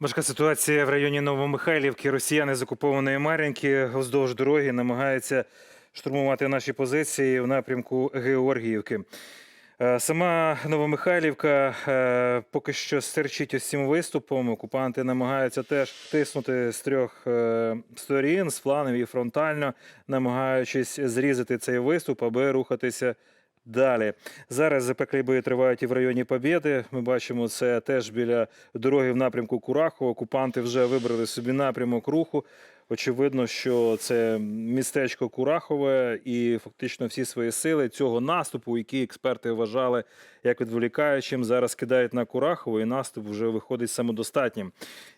Важка ситуація в районі Новомихайлівки. Росіяни з окупованої Мар'їнки вздовж дороги намагаються штурмувати наші позиції в напрямку Георгіївки. Е, Сама Новомихайлівка е, поки що стерчить цим виступом. Окупанти намагаються теж тиснути з трьох е, сторін, з фланів і фронтально, намагаючись зрізати цей виступ, аби рухатися Далі зараз запеклі бої тривають і в районі Побєди. Ми бачимо це теж біля дороги в напрямку Курахова. Окупанти вже вибрали собі напрямок руху. Очевидно, що це містечко Курахове, і фактично всі свої сили цього наступу, який експерти вважали як відволікаючим, зараз кидають на Курахово, і наступ вже виходить самодостатнім.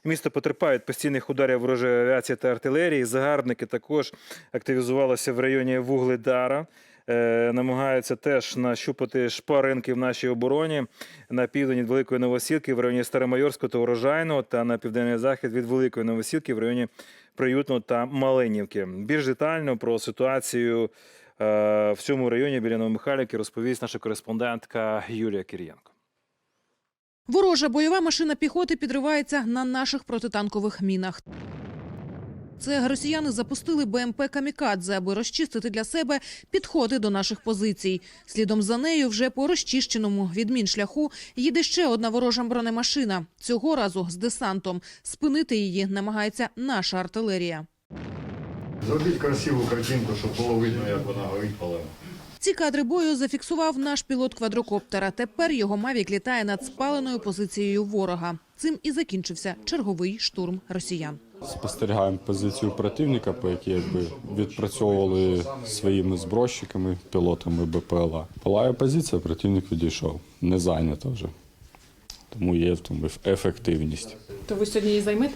Місто потерпає від постійних ударів ворожої авіації та артилерії. Загарбники також активізувалися в районі Вугледара. Е, намагаються теж нащупати шпаринки в нашій обороні на південь від Великої Новосілки в районі Старомайорського та Урожайного та на південний захід від Великої Новосілки в районі Приютного та Малинівки. Більш детально про ситуацію е, в цьому районі біля Новомихайлівки розповість наша кореспондентка Юлія Кирієнко. Ворожа бойова машина піхоти підривається на наших протитанкових мінах. Це росіяни запустили БМП «Камікадзе», аби розчистити для себе підходи до наших позицій. Слідом за нею вже по розчищеному відміншляху шляху їде ще одна ворожа бронемашина. Цього разу з десантом. Спинити її намагається наша артилерія. Зробіть красиву картинку, щоб було видно, як вона горить. Ці кадри бою зафіксував наш пілот квадрокоптера. Тепер його мавік літає над спаленою позицією ворога. Цим і закінчився черговий штурм росіян. Спостерігаємо позицію противника, по якій якби відпрацьовували своїми збройщиками, пілотами БПЛА. Палає позиція, противник відійшов. Не зайнята вже. Тому є в тому ефективність. То ви сьогодні її займете?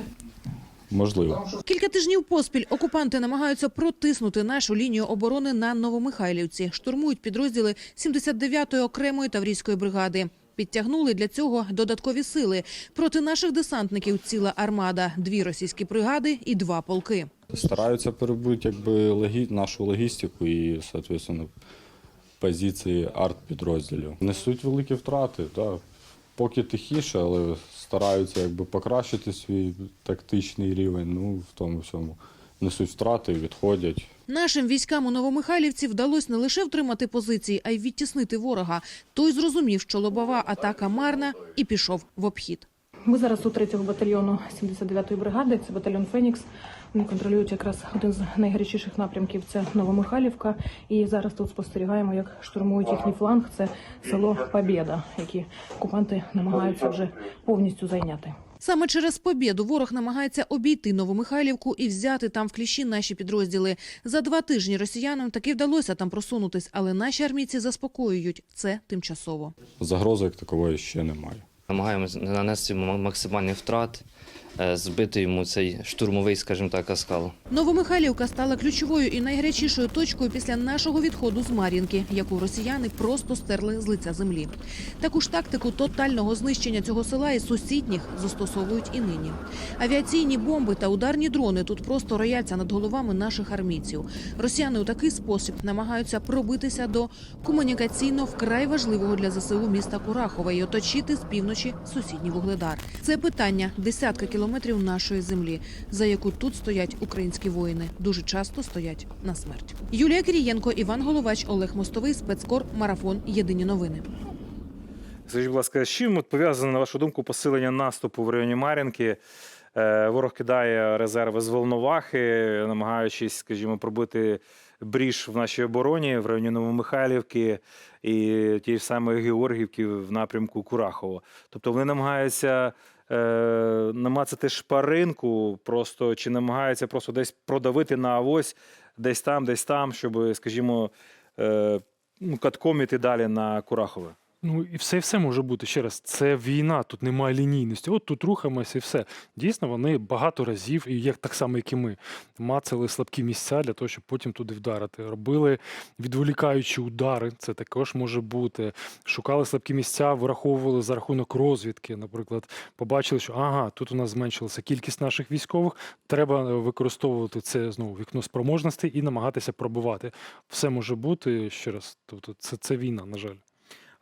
Можливо. Кілька тижнів поспіль окупанти намагаються протиснути нашу лінію оборони на Новомихайлівці. Штурмують підрозділи 79-ї окремої таврійської бригади. Підтягнули для цього додаткові сили. Проти наших десантників ціла армада, дві російські бригади і два полки. Стараються перебути якби логі... нашу логістику і, соответственно, позиції артпідрозділів. Несуть великі втрати, так. Поки тихіше, але стараються якби покращити свій тактичний рівень. Ну, в тому всьому. Несуть втрати, відходять. Нашим військам у Новомихайлівці вдалося не лише втримати позиції, а й відтіснити ворога. Той зрозумів, що лобова атака марна, і пішов в обхід. Ми зараз у 3-го батальйону 79-ї бригади, це батальйон Фенікс. Вони контролюють якраз один з найгарячіших напрямків це Новомихайлівка. І зараз тут спостерігаємо, як штурмують їхній фланг. Це село Побєда, які окупанти намагаються вже повністю зайняти. Саме через побєду ворог намагається обійти Новомихайлівку і взяти там в кліщі наші підрозділи. За два тижні росіянам таки вдалося там просунутись, але наші армійці заспокоюють – це тимчасово. Загрози як такової ще немає. Намагаємося нанести йому максимальні втрати, е, збити йому цей штурмовий, скажімо так, оскал. Новомихайлівка стала ключовою і найгарячішою точкою після нашого відходу з Мар'їнки, яку росіяни просто стерли з лиця землі. Таку ж тактику тотального знищення цього села і сусідніх застосовують і нині. Авіаційні бомби та ударні дрони тут просто рояться над головами наших армійців. Росіяни у такий спосіб намагаються пробитися до комунікаційно вкрай важливого для ЗСУ міста Курахова і оточити з півночі сусідній вугледар. Це питання десятка кілометрів нашої землі, за яку тут стоять українські воїни. Дуже часто стоять на смерть. Юлія Кирієнко, Іван Головач, Олег Мостовий, спецкор, марафон. Єдині новини. Скажіть, будь ласка, з чим пов'язане, на вашу думку, посилення наступу в районі Мар'їнки? Е, Ворог кидає резерви з Волновахи, намагаючись, скажімо, пробити бріж в нашій обороні в районі Новомихайлівки і тієї ж самої Георгівки в напрямку Курахова. Тобто вони намагаються е, намацати шпаринку, просто чи намагаються просто десь продавити на авось, десь там, десь там, щоб, скажімо, е, ну, катком іти далі на Курахове. Ну і все, все може бути ще раз. Це війна, тут немає лінійності. От тут рухаємося і все. Дійсно, вони багато разів, і як так само, як і ми, мацали слабкі місця для того, щоб потім туди вдарити. Робили відволікаючі удари. Це також може бути. Шукали слабкі місця, враховували за рахунок розвідки. Наприклад, побачили, що ага, тут у нас зменшилася кількість наших військових. Треба використовувати це знову вікно спроможностей і намагатися пробивати. Все може бути ще раз. Тобто, це, це війна, на жаль.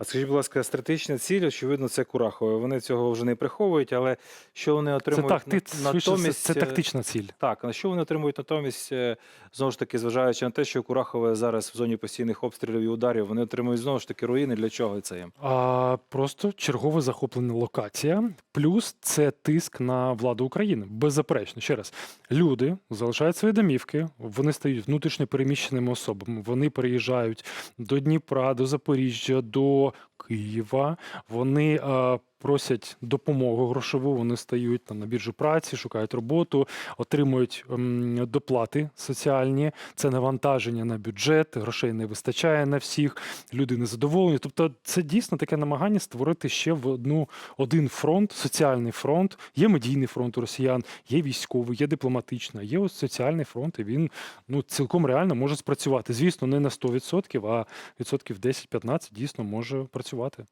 А скажіть, будь ласка, стратегічна ціль, очевидно, це Курахове. Вони цього вже не приховують, але що вони Це отримують так, ти, на- швидше, це, це тактична ціль. Так, а що вони отримують натомість, е, знову ж таки, зважаючи на те, що Курахове зараз в зоні постійних обстрілів і ударів, вони отримують знову ж таки руїни. Для чого це їм? А просто чергова захоплена локація, плюс це тиск на владу України. Беззаперечно, ще раз, люди залишають свої домівки, вони стають внутрішньо переміщеними особами. Вони переїжджають до Дніпра, до Запоріжжя, до Києва. Вони а, просять допомогу грошову. Вони стають там на біржу праці, шукають роботу, отримують ем, доплати соціальні. Це навантаження на бюджет, грошей не вистачає на всіх люди незадоволені. Тобто, це дійсно таке намагання створити ще в одну один фронт, соціальний фронт. Є медійний фронт у росіян, є військовий, є дипломатичний, є ось соціальний фронт, і він ну цілком реально може спрацювати. Звісно, не на 100%, а відсотків 10-15 дійсно може працювати.